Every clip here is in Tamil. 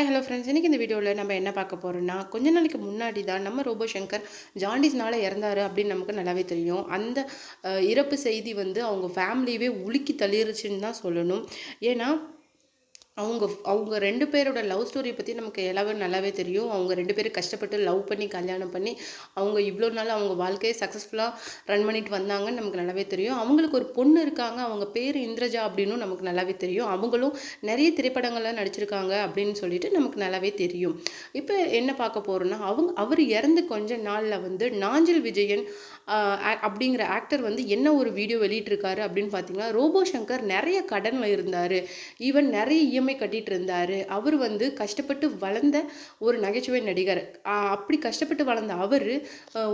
ஹாய் ஹலோ ஃப்ரெண்ட்ஸ் இன்றைக்கி இந்த வீடியோவில் நம்ம என்ன பார்க்க போகிறோம்னா கொஞ்ச நாளைக்கு முன்னாடி தான் நம்ம ரோபோ சங்கர் ஜாண்டிஸ்னால இறந்தாரு அப்படின்னு நமக்கு நல்லாவே தெரியும். அந்த இறப்பு செய்தி வந்து அவங்க ஃபேமிலியவே உலுக்கி தள்ளிருச்சுன்னு தான் சொல்லணும். ஏன்னா அவங்க அவங்க ரெண்டு பேரோட லவ் ஸ்டோரியை பற்றி நமக்கு எல்லாமே நல்லாவே தெரியும். அவங்க ரெண்டு பேரும் கஷ்டப்பட்டு லவ் பண்ணி கல்யாணம் பண்ணி அவங்க இவ்வளோ நாள் அவங்க வாழ்க்கையை சக்ஸஸ்ஃபுல்லாக ரன் பண்ணிட்டு வந்தாங்கன்னு நமக்கு நல்லாவே தெரியும். அவங்களுக்கு ஒரு பொண்ணு இருக்காங்க அவங்க பேர் இந்திரஜா அப்படின்னும் நமக்கு நல்லாவே தெரியும். அவங்களும் நிறைய திரைப்படங்கள்லாம் நடிச்சிருக்காங்க அப்படின்னு சொல்லிட்டு நமக்கு நல்லாவே தெரியும். இப்போ என்ன பார்க்க போகிறோன்னா அவங்க அவர் இறந்து கொஞ்ச நாளில் வந்து நாஞ்சில் விஜயன் அப்படிங்கிற ஆக்டர் வந்து என்ன ஒரு வீடியோ வெளியிட்டிருக்காரு அப்படின்னு பார்த்தீங்கன்னா ரோபோ சங்கர் நிறைய கடனில் இருந்தார். ஈவன் நிறைய இஎம்ஐ கட்டிட்டு இருந்தார். அவர் வந்து கஷ்டப்பட்டு வளர்ந்த ஒரு நகைச்சுவை நடிகர். அப்படி கஷ்டப்பட்டு வளர்ந்த அவர்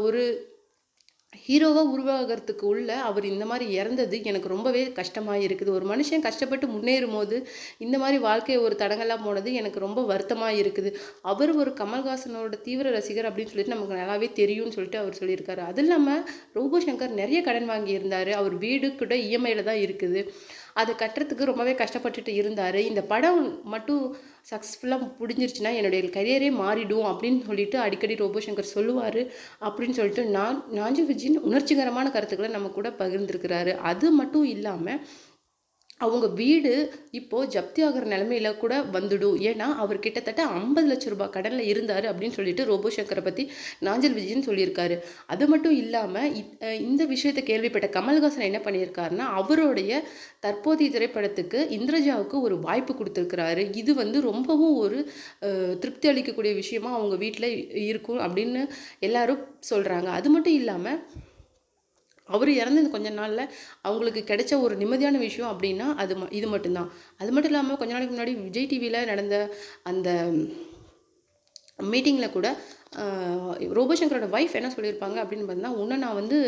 ஒரு ஹீரோவாக உருவாகிறதுக்கு உள்ள அவர் இந்த மாதிரி இறந்தது எனக்கு ரொம்பவே கஷ்டமாக இருக்குது. ஒரு மனுஷன் கஷ்டப்பட்டு முன்னேறும் போது இந்த மாதிரி வாழ்க்கையை ஒரு தடங்கலாக போனது எனக்கு ரொம்ப வருத்தமாக இருக்குது. அவர் ஒரு கமல்ஹாசனோட தீவிர ரசிகர் அப்படின்னு சொல்லிட்டு நமக்கு நல்லாவே தெரியும்னு சொல்லிட்டு அவர் சொல்லியிருக்காரு. அது இல்லாமல் ரோபோ சங்கர் நிறைய கடன் வாங்கியிருந்தார். அவர் வீடு கூட இஎம்ஐயில் தான் இருக்குது. அதை கட்டுறதுக்கு ரொம்பவே கஷ்டப்பட்டுட்டு இருந்தார். இந்த படம் மட்டும் சக்ஸஸ்ஃபுல்லாக முடிஞ்சிருச்சுன்னா என்னுடைய கரியரே மாறிடும் அப்படின்னு சொல்லிட்டு அடிக்கடி ரோபோ சங்கர் சொல்லுவார். அப்படின்னு சொல்லிட்டு நான் நாஞ்சு விஜயின் உணர்ச்சிகரமான கருத்துக்களை நம்ம கூட பகிர்ந்திருக்கிறாரு. அது மட்டும் இல்லாமல் அவங்க வீடு இப்போது ஜப்தி ஆகிற நிலமையில கூட வந்துடும். ஏன்னா அவர் கிட்டத்தட்ட ஐம்பது லட்ச ரூபாய் கடனில் இருந்தார் அப்படின்னு சொல்லிட்டு ரோபோ சங்கரை பற்றி நாஞ்சல் விஜயன் சொல்லியிருக்காரு. அது மட்டும் இல்லாமல் இந்த விஷயத்தை கேள்விப்பட்ட கமல்ஹாசன் என்ன பண்ணியிருக்காருன்னா அவருடைய தற்போதைய திரைப்படத்துக்கு இந்திரஜாவுக்கு ஒரு வாய்ப்பு கொடுத்துருக்கிறாரு. இது வந்து ரொம்பவும் ஒரு திருப்தி அளிக்கக்கூடிய விஷயமா அவங்க வீட்டில் இருக்கும் அப்படின்னு எல்லாரும் சொல்கிறாங்க அது மட்டும் இல்லாமல் அவர் இறந்து கொஞ்ச நாளில் அவங்களுக்கு கிடைச்ச ஒரு நிம்மதியான விஷயம் அப்படின்னா அது ம- இது மட்டும்தான். அது மட்டும் இல்லாமல் கொஞ்ச நாளைக்கு முன்னாடி விஜய் டிவியில் நடந்த அந்த மீட்டிங்கில் கூட ரோபோசங்கரோட சங்கரோட ஒய்ஃப் என்ன சொல்லியிருப்பாங்க அப்படின்னு பார்த்தீங்கன்னா உன்னை நான் வந்து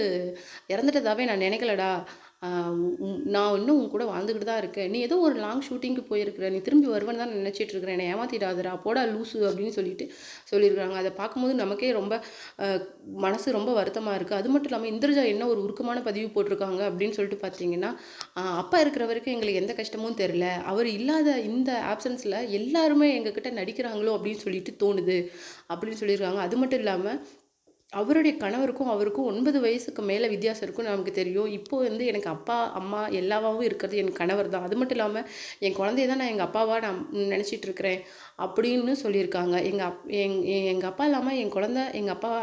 இறந்துட்டதாவே நான் நினைக்கலடா. நான் இன்னும் உன் கூட வாழ்ந்துக்கிட்டு தான் இருக்கேன். நீ ஏதோ ஒரு லாங் ஷூட்டிங்க்கு போயிருக்கிற நீ திரும்பி வருவேன்னு தான் நினச்சிட்டு இருக்கிறேன். என்னை ஏமாத்திடாதடா போடா லூசு அப்படின்னு சொல்லிட்டு சொல்லியிருக்காங்க அதை பார்க்கும்போது நமக்கே ரொம்ப மனசு ரொம்ப வருத்தமாக இருக்குது அது மட்டும் இல்லாமல் இந்திரஜா என்ன ஒரு உருக்கமான பதிவு போட்டிருக்காங்க அப்படின்னு சொல்லிட்டு பார்த்தீங்கன்னா அப்பா இருக்கிற வரைக்கும் எங்களுக்கு எந்த கஷ்டமும் தெரில அவர் இல்லாத இந்த ஆப்சன்ஸில் எல்லாருமே எங்ககிட்ட நடிக்கிறாங்களோ அப்படின்னு சொல்லிட்டு தோணுது அப்படின்னு சொல்லியிருக்காங்க. அது மட்டும் இல்லாமல் அவருடைய கணவருக்கும் அவருக்கும் ஒன்பது வயசுக்கு மேலே வித்தியாசம் இருக்கும்னு நமக்கு தெரியும். இப்போ வந்து எனக்கு அப்பா அம்மா எல்லாவாவும் இருக்கிறது என் கணவர் தான். அது மட்டும் இல்லாமல் என் குழந்தைய தான் நான் எங்கள் அப்பாவாக நான் நினச்சிட்டு இருக்கிறேன் அப்படின்னு சொல்லியிருக்காங்க. எங்கள் அப் எங் எங்கள் அப்பா இல்லாமல் என் குழந்த எங்கள் அப்பா